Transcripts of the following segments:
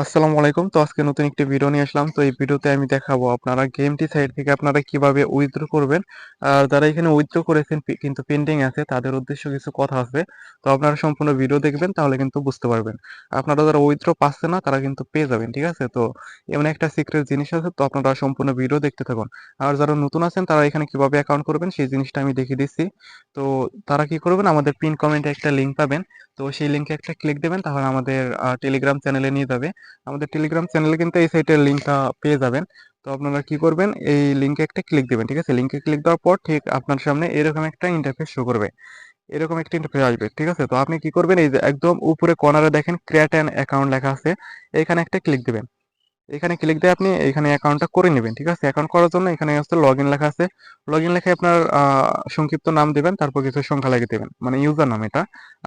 আসসালামু আলাইকুম। তো আজকে নতুন একটি ভিডিও নিয়ে আসলাম। তো এই ভিডিওতে আমি দেখাবো আপনারা গেমটি সাইড থেকে আপনারা কীভাবে উইথড্র করবেন। আর যারা এখানে উইথড্র করেছেন কিন্তু পেন্ডিং আছে, তাদের উদ্দেশ্য কিছু কথা আছে। তো আপনারা সম্পূর্ণ ভিডিও দেখবেন, তাহলে কিন্তু বুঝতে পারবেন। আপনারা যারা উইথড্র পাচ্ছে না, তারা কিন্তু পেয়ে যাবেন, ঠিক আছে? তো এমন একটা সিক্রেট জিনিস আছে, তো আপনারা সম্পূর্ণ ভিডিও দেখতে থাকুন। আর যারা নতুন আছেন, তারা এখানে কীভাবে অ্যাকাউন্ট করবেন, সেই জিনিসটা আমি দেখিয়ে দিচ্ছি। তো তারা কি করবেন, আমাদের পিন কমেন্টে একটা লিঙ্ক পাবেন। তো সেই লিঙ্কে একটা ক্লিক দেবেন, তাহলে আমাদের টেলিগ্রাম চ্যানেলে নিয়ে যাবে। আমাদের টেলিগ্রাম চ্যানেলে কিন্তু এই সাইটের লিঙ্কটা পেয়ে যাবেন। তো আপনারা কি করবেন, এই লিঙ্কে একটা ক্লিক দেবেন, ঠিক আছে? লিঙ্কে ক্লিক দেওয়ার পর ঠিক আপনার সামনে এরকম একটা ইন্টারফেস শো করবে। এরকম একটা ইন্টারফেস আসবে, ঠিক আছে? তো আপনি কি করবেন, এই যে একদম উপরে কর্নারে দেখেন ক্রিয়েট অ্যান অ্যাকাউন্ট লেখা আছে। এখানে একটা ক্লিক দিবেন। এখানে ক্লিক দিয়ে আপনি এখানে অ্যাকাউন্টটা করে নেবেন, ঠিক আছে? অ্যাকাউন্ট করার জন্য এখানে হচ্ছে লগ ইন লেখা আছে। লগ ইন লেখে আপনার সংক্ষিপ্ত নাম দিবেন, তারপর কিছু সংখ্যা লাগিয়ে দেবেন মানে ইউজার নাম এটা।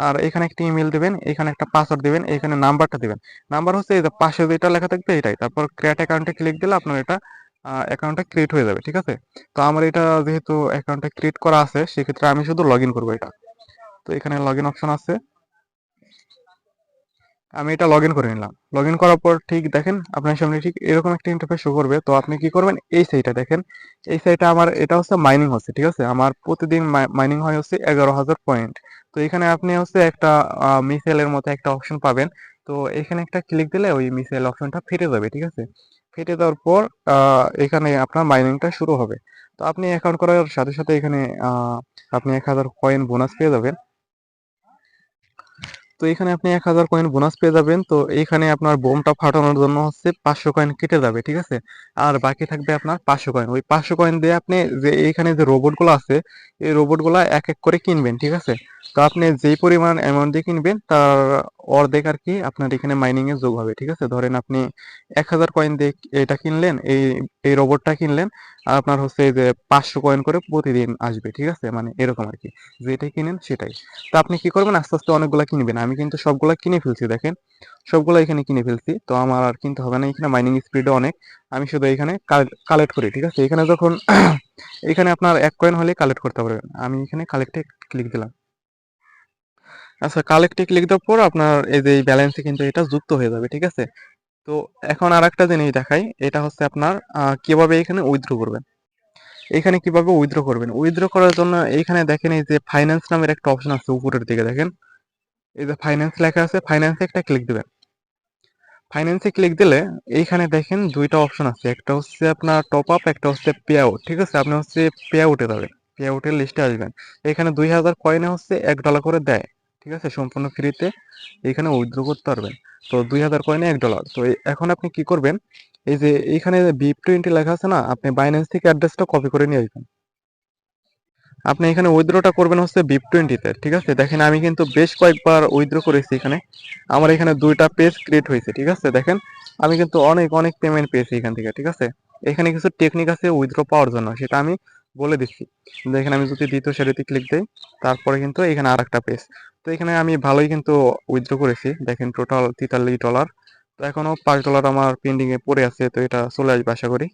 আর এখানে একটা ইমেল দিবেন, এখানে একটা পাসওয়ার্ড দিবেন, এখানে নাম্বারটা দিবেন। নাম্বার হচ্ছে এই যে পাশে যেটা লেখা থাকবে এটাই, তারপর ক্রিয়েট অ্যাকাউন্টে ক্লিক দিলে আপনার এটা অ্যাকাউন্টটা ক্রিয়েট হয়ে যাবে, ঠিক আছে? তো আমার এটা যেহেতু অ্যাকাউন্টটা ক্রিয়েট করা আছে, সেক্ষেত্রে আমি শুধু লগ ইন করব এটা। তো এখানে লগ ইন অপশন আছে। আমি এটা লগ করে নিলাম। লগ করার পর ঠিক দেখেন, আপনার সামনে ঠিক এরকম একটা ইন্টারফেস শো করবে। তো আপনি কি করবেন? এই সাইটটা দেখেন। এই সাইটটা আমার, এটা হচ্ছে মাইনিং হচ্ছে, ঠিক আছে? আমার প্রতিদিন মাইনিং হয় হচ্ছে এগারো হাজার পয়েন্ট তো এখানে আপনি হচ্ছে একটা মিসাইলের মতো একটা অপশন পাবেন। তো এখানে একটা ক্লিক দিলে ওই মিসাইল অপশনটা ফেটে যাবে, ঠিক আছে? ফেটে যাওয়ার পর এখানে আপনার মাইনিংটা শুরু হবে। তো আপনি অ্যাকাউন্ট করার সাথে সাথে এখানে আপনি এক হাজার কয়েন বোনাস পেয়ে যাবেন। তো এখানে আপনি এক হাজার কয়েন বোনাস পেয়ে যাবেন। তো এখানে আপনার বোমটা ফাটানোর জন্য হচ্ছে পাঁচশো কয়েন কেটে যাবে, ঠিক আছে? আর বাকি থাকবে আপনার পাঁচশো কয়েন ওই পাঁচশো কয়েন দিয়ে আপনি যে এইখানে যে রোবটগুলো আছে, এই রোবটগুলা এক এক করে কিনবেন, ঠিক আছে? তো আপনি যেই পরিমাণ অ্যামাউন্ট দিয়ে কিনবেন, তার অর্ধেক আর কি আপনার এখানে মাইনিং এ যোগ হবে, ঠিক আছে? ধরেন আপনি এক হাজার কয়েন দিয়ে এটা কিনলেন, এই এই রোবটটা কিনলেন, আর আপনার হচ্ছে যে পাঁচশো কয়েন করে প্রতিদিন আসবে, ঠিক আছে? মানে এরকম আর কি, যেটাই কিনেন সেটাই। তো আপনি কি করবেন? আস্তে আস্তে অনেকগুলা কিনবেন। আমি কিন্তু সবগুলা কিনে ফেলছি, দেখেন। সবগুলা এখানে কিনে ফেলছি, তো আমার আর কিনতে হবে না, এখানে মাইনিং স্পিডও অনেক। আমি শুধু এখানে কালেক্ট করি, ঠিক আছে? এখানে যখন এখানে আপনার এক কয়েন হলে কালেক্ট করতে পারবেন। আমি এখানে কালেক্টে ক্লিক দিলাম। আচ্ছা কালেক্টে ক্লিক দেওয়ার পর আপনার এই যে ব্যালেন্সে কিন্তু এটা যুক্ত হয়ে যাবে, ঠিক আছে? তো এখন আর একটা জিনিস দেখাই, এটা হচ্ছে আপনার কীভাবে এখানে উইথড্র করবেন। এখানে কীভাবে উইথড্র করবেন? উইথড্র করার জন্য এইখানে দেখেন এই যে ফাইন্যান্স নামের একটা অপশন আছে উপরের দিকে, দেখেন? এই যে ফাইন্যান্স লেখা আছে ফাইন্যান্সে একটা ক্লিক দেবেন। ফাইন্যান্সে ক্লিক দিলে এইখানে দেখেন দুইটা অপশন আছে, একটা হচ্ছে আপনার টপ আপ একটা হচ্ছে পে আউট ঠিক আছে? আপনি হচ্ছে পে আউটে যাবেন পে আউটের লিস্টে আসবেন। এখানে দুই হাজার কয়েনে হচ্ছে এক ডলার করে দেয়। ঠিক আছে? সম্পূর্ণ ফ্রিতে এখানে উইথড্র করতে পারবেন। তো দুই হাজার কয়েনে এক ডলার তো এখন আপনি কি করবেন? এই যে এইখানে বি টোয়েন্টি লেখা আছে না, আপনি বাইন্যান্স থেকে অ্যাড্রেসটা কপি করে নিয়ে আসবেন। আপনি এখানে উইথড্রটা করবেন হচ্ছে বিপ টোয়েন্টিতে ঠিক আছে? দেখেন আমি কিন্তু বেশ কয়েকবার উইথড্র করেছি এখানে। আমার এখানে দুইটা পেজ ক্রিয়েট হয়েছে, ঠিক আছে? দেখেন, আমি কিন্তু অনেক অনেক পেমেন্ট পেয়েছি এখান থেকে, ঠিক আছে? এখানে কিছু টেকনিক আছে উইথড্র পাওয়ার জন্য, সেটা আমি বলে দিচ্ছি। দেখেন, আমি যদি দ্বিতীয় সারিতে ক্লিক দিই, তারপরে কিন্তু এখানে আর একটা পেজ তো এখানে আমি ভালোই কিন্তু উইথড্র করেছি। দেখেন টোটাল তেতাল্লিশ ডলার তো এখনও পাঁচ ডলার আমার পেন্ডিংয়ে পড়ে আছে, তো এটা চলে আসবে আশা করি।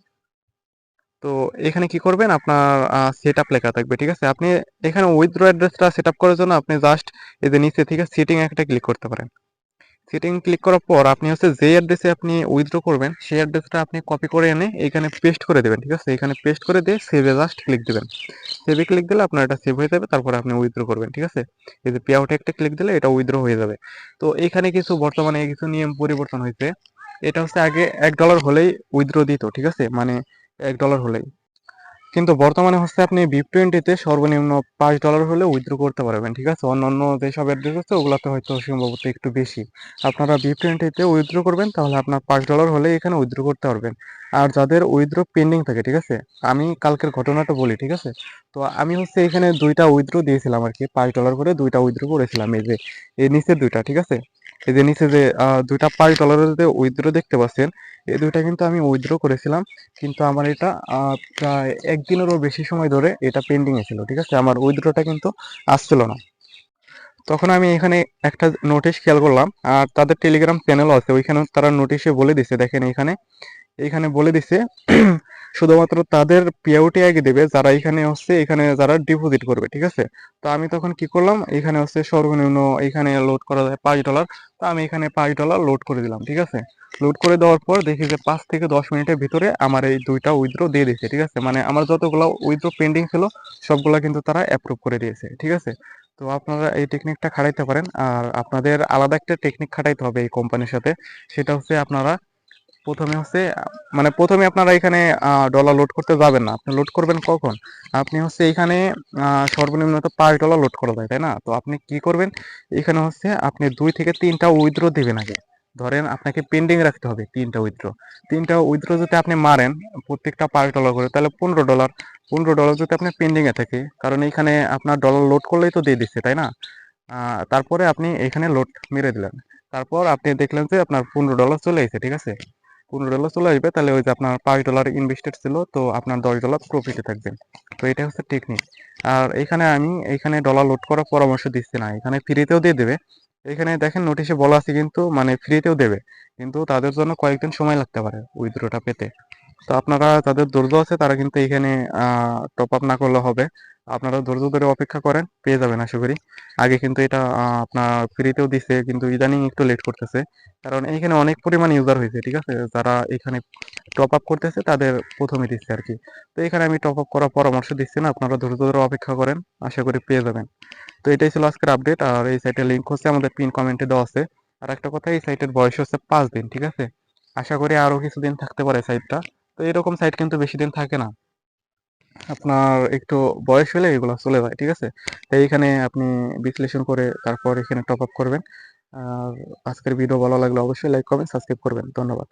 তো এখানে কি করবেন? আপনার সেট আপ লেখা থাকবে, ঠিক আছে? আপনি এখানে উইথড্র অ্যাড্রেসটা সেট আপ করার জন্য আপনি জাস্ট এই যে নিচে থেকে সেটিং একটা ক্লিক করতে পারেন। সেটিং ক্লিক করার পর আপনি হচ্ছে যে অ্যাড্রেসে আপনি উইথড্র করবেন, সেই অ্যাড্রেসটা আপনি কপি করে এনে এখানে পেস্ট করে দেবেন, ঠিক আছে? এখানে পেস্ট করে দিয়ে সেভে জাস্ট ক্লিক দেবেন। সেভে ক্লিক দিলে আপনার এটা সেভ হয়ে যাবে, তারপরে আপনি উইথড্র করবেন, ঠিক আছে? এই যে পে আউটে একটা ক্লিক দিলে এটা উইথড্র হয়ে যাবে। তো এখানে কিছু বর্তমানে কিছু নিয়ম পরিবর্তন হয়েছে। এটা হচ্ছে আগে এক ডলার হলেই উইথড্র দিত, ঠিক আছে? মানে এক ডলার হলেই। কিন্তু বর্তমানে হচ্ছে আপনি বিপ টোয়েন্টিতে সর্বনিম্ন পাঁচ ডলার হলে উইথড্র করতে পারবেন, ঠিক আছে? অন্যান্য যেসব অ্যাড্রেস আছে, ওগুলোতে হয়তো সম্ভবত একটু বেশি। আপনারা বিপ টোয়েন্টিতে উইথড্র করবেন, তাহলে আপনার পাঁচ ডলার হলে এখানে উইথড্র করতে পারবেন। আর যাদের উইথড্র পেন্ডিং থাকে, ঠিক আছে? আমি কালকের ঘটনাটা বলি, ঠিক আছে? তো আমি হচ্ছে এখানে দুইটা উইথড্র দিয়েছিলাম আর কি, পাঁচ ডলার করে দুইটা উইথড্র করেছিলাম, এই যে, এই নিচের দুইটা, ঠিক আছে? এই যে নিচে যে দুইটা পাই ডলারের যে উইথড্র দেখতে পাচ্ছেন, এই দুইটা কিন্তু আমি উইথড্র করেছিলাম। কিন্তু আমার এটা প্রায় একদিনেরও বেশি সময় ধরে এটা পেন্ডিং ছিল, ঠিক আছে? আমার উইথড্রটা কিন্তু আসছিল না। তখন আমি এখানে একটা নোটিশ খেয়াল করলাম, আর তাদের টেলিগ্রাম চ্যানেলও আছে ওইখানে তারা নোটিশে বলে দিছে, দেখেন এখানে। এইখানে বলে দিছে, শুধুমাত্র তাদের পেআউটই আগে দেবে, যারা এখানে হচ্ছে, এখানে যারা ডিপোজিট করবে, ঠিক আছে? তো আমি তখন কি করলাম, এখানে হচ্ছে সর্বনিম্ন এখানে লোড করা যায় পাঁচ ডলার তো আমি এখানে পাঁচ ডলার লোড করে দিলাম, ঠিক আছে? লোড করে দেওয়ার পর দেখি যে পাঁচ থেকে দশ মিনিটের ভিতরে আমার এই দুইটা উইথড্র দিয়ে দিয়েছে ঠিক আছে? মানে আমার যতগুলো উইথড্র পেন্ডিং ছিল, সবগুলো কিন্তু তারা অ্যাপ্রুভ করে দিয়েছে, ঠিক আছে? তো আপনারা এই টেকনিকটা খাটাইতে পারেন, আর আপনাদের আলাদা একটা টেকনিক খাটাইতে হবে এই কোম্পানির সাথে, সেটা হচ্ছে আপনারা প্রথমে হচ্ছে মানে প্রথমে আপনারা এখানে ডলার লোড করতে যাবেন না। আপনি লোড করবেন কখন? আপনি হচ্ছে এখানে সর্বনিম্ন তো পাঁচ ডলার লোড করা যায়, তাই না? তো আপনি কি করবেন? এখানে হচ্ছে আপনি দুই থেকে তিনটা উইথড্র দিবেন আগে। ধরেন আপনাকে পেন্ডিং রাখতে হবে তিনটা উইথড্র তিনটা উইথড্র যদি আপনি মারেন, প্রত্যেকটা পাঁচ ডলার করে, তাহলে পনেরো ডলার পনেরো ডলার যদি আপনার পেন্ডিং এ থাকে, কারণ এখানে আপনার ডলার লোড করলেই তো দিয়ে দিচ্ছে, তাই না? তারপরে আপনি এখানে লোড মেরে দিলেন। তারপর আপনি দেখলেন যে আপনার পনেরো ডলার চলে এসেছে, ঠিক আছে? পনেরো ডলার চলে আসবে, তাহলে ওই যে আপনার পাঁচ ডলার ইনভেস্টেড ছিল, তো আপনার দশ ডলার প্রফিটে থাকবেন তো এটা হচ্ছে টেকনিক আর এখানে আমি, এখানে ডলার লোড করার পরামর্শ দিচ্ছি না। এখানে ফ্রিতেও দিয়ে দেবে। এখানে দেখেন নোটিশে বলা আছে কিন্তু মানে ফ্রিতেও দেবে। কিন্তু তাদের জন্য কয়েকদিন সময় লাগতে পারে উইথড্রটা পেতে। তো আপনারা যাদের ধৈর্য আছে, তারা কিন্তু এখানে টপ আপ না করলে হবে। আপনারা ধৈর্য ধরে অপেক্ষা করেন, পেয়ে যাবেন আশা করি। আগে কিন্তু এটা আপনার ফ্রিতেও দিছে, কিন্তু ইদানিং একটু লেট করতেছে। কারণ এইখানে অনেক পরিমাণ ইউজার হয়েছে, ঠিক আছে? যারা এখানে টপ আপ করতেছে, তাদের প্রথমে দিচ্ছে আর কি। তো এখানে আমি টপ আপ করার পরামর্শ দিচ্ছি না, আপনারা ধৈর্য ধরে অপেক্ষা করেন, আশা করি পেয়ে যাবেন। তো এটাই ছিল আজকের আপডেট আর এই সাইটের লিঙ্ক হচ্ছে আমাদের পিন কমেন্টে দেওয়া আছে। আর একটা কথা, এই সাইটের বয়স হচ্ছে পাঁচ দিন, ঠিক আছে? আশা করি আরও কিছুদিন থাকতে পারে সাইটটা তো এরকম সাইট কিন্তু বেশি দিন থাকে না। আপনার একটু বয়স হলে এগুলো চলে যায়, ঠিক আছে? তো এখানে আপনি বিশ্লেষণ করে তারপর এখানে টপ আপ করবেন। আর আজকের ভিডিও ভালো লাগলে অবশ্যই লাইক কমেন্ট সাবস্ক্রাইব করবেন। ধন্যবাদ।